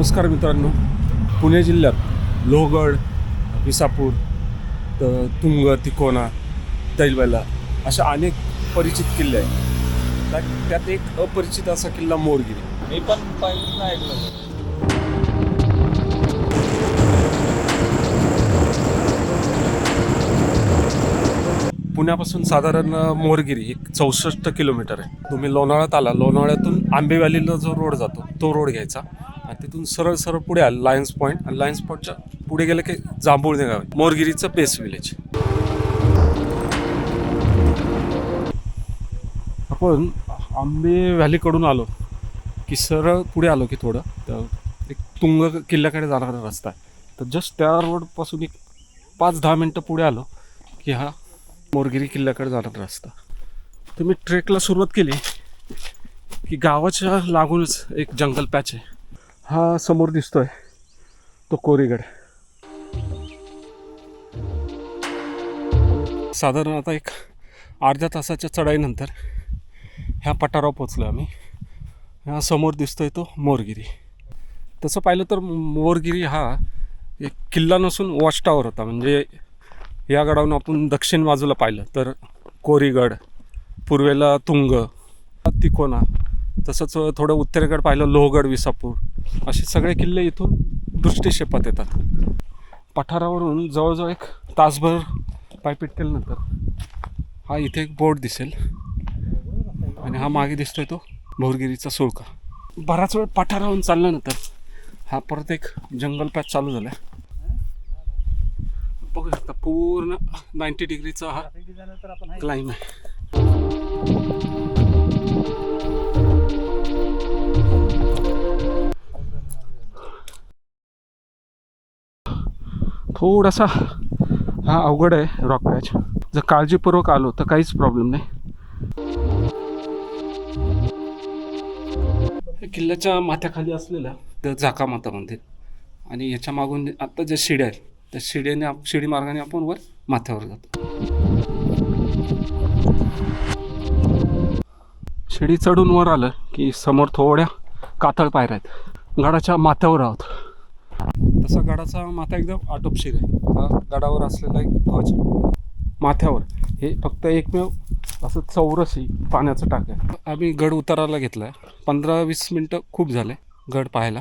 नमस्कार मित्रांनो. पुणे जिल्ह्यात लोहगड विसापूर तुंग तिकोना दैलबैला अशा अनेक परिचित किल्ले आहेत. त्यात- त्यात एक अपरिचित असा किल्ला मोरगिरी. मी पण पहिल्यांदा ऐकलं पुण्यापासून साधारण मोरगिरी एक चौसष्ट किलोमीटर आहे. तुम्ही लोणावळ्यात आला लोणावळ्यातून आंबे व्हॅलीला जो रोड जातो तो रोड घ्यायचा आणि तिथून सरळ सरळ पुढे आला लायन्स पॉईंट आणि लायन्स पॉईंटच्या पुढे गेलं की जांभूळने गाव आहे मोरगिरीचं बेस विलेज आपण आंबे व्हॅलीकडून आलो की सरळ पुढे आलो की थोडं तर एक तुंग किल्ल्याकडे जाणारा रस्ता आहे. तर जस्ट त्या रोडपासून एक पाच दहा मिनटं पुढे आलो की हा मोरगिरी किल्ल्याकडे जाणारा रस्ता. तुम्ही ट्रेकला सुरुवात केली की गावाच्या लागूनच एक जंगल पॅच आहे. हा समोर दिसतोय तो कोरीगड. साधारण आता एक अर्ध्या तासाच्या चढाईनंतर ह्या पठारावर पोचलो आम्ही. ह्या समोर दिसतोय तो मोरगिरी. तसं पाहिलं तर मोरगिरी हा एक किल्ला नसून वॉच टावर होता. म्हणजे या गडावरून आपण दक्षिण बाजूला पाहिलं तर कोरीगड पूर्वेला तुंग तिकोना तसंच थोडं उत्तरेकडे पाहिलं लोहगड विसापूर. असे सगळे किल्ले इथून दृष्टिक्षेपात येतात. पठारावरून जवळजवळ एक तासभर पायपीट केल्यानंतर हा इथे एक बोर्ड दिसेल. आणि हा मागे दिसतोय तो भोरगिरीचा सुळका. बराच वेळ पठारावरून चालल्यानंतर हा परत एक जंगल पॅच चालू झाला बघू शकता पूर्ण नाईन्टी डिग्रीचा हा क्लाइम आहे. थोडासा हा अवघड आहे रॉक पॅच जर काळजीपूर्वक आलो तर काहीच प्रॉब्लेम नाही. किल्ल्याच्या माथ्याखाली असलेलं तर झाका माता मंदिर. आणि याच्या मागून आत्ता ज्या शिड्या आहेत त्या शिडीने आप- शिडी मार्गाने आपण वर माथ्यावर जातो. शिडी चढून वर आलं की समोर थोड्या कातळ पायऱ्या आहेत. गडाच्या माथ्यावर आहोत. तसा गडाचा माथा एकदम आटोपशीर आहे. हा गडावर असलेला एक ध्वज माथ्यावर. हे फक्त एकमेव असं चौरसी पाण्याचं टाक आहे. आम्ही गड उतारायला घेतला आहे पंधरा वीस मिनटं खूप झाले गड पाहायला.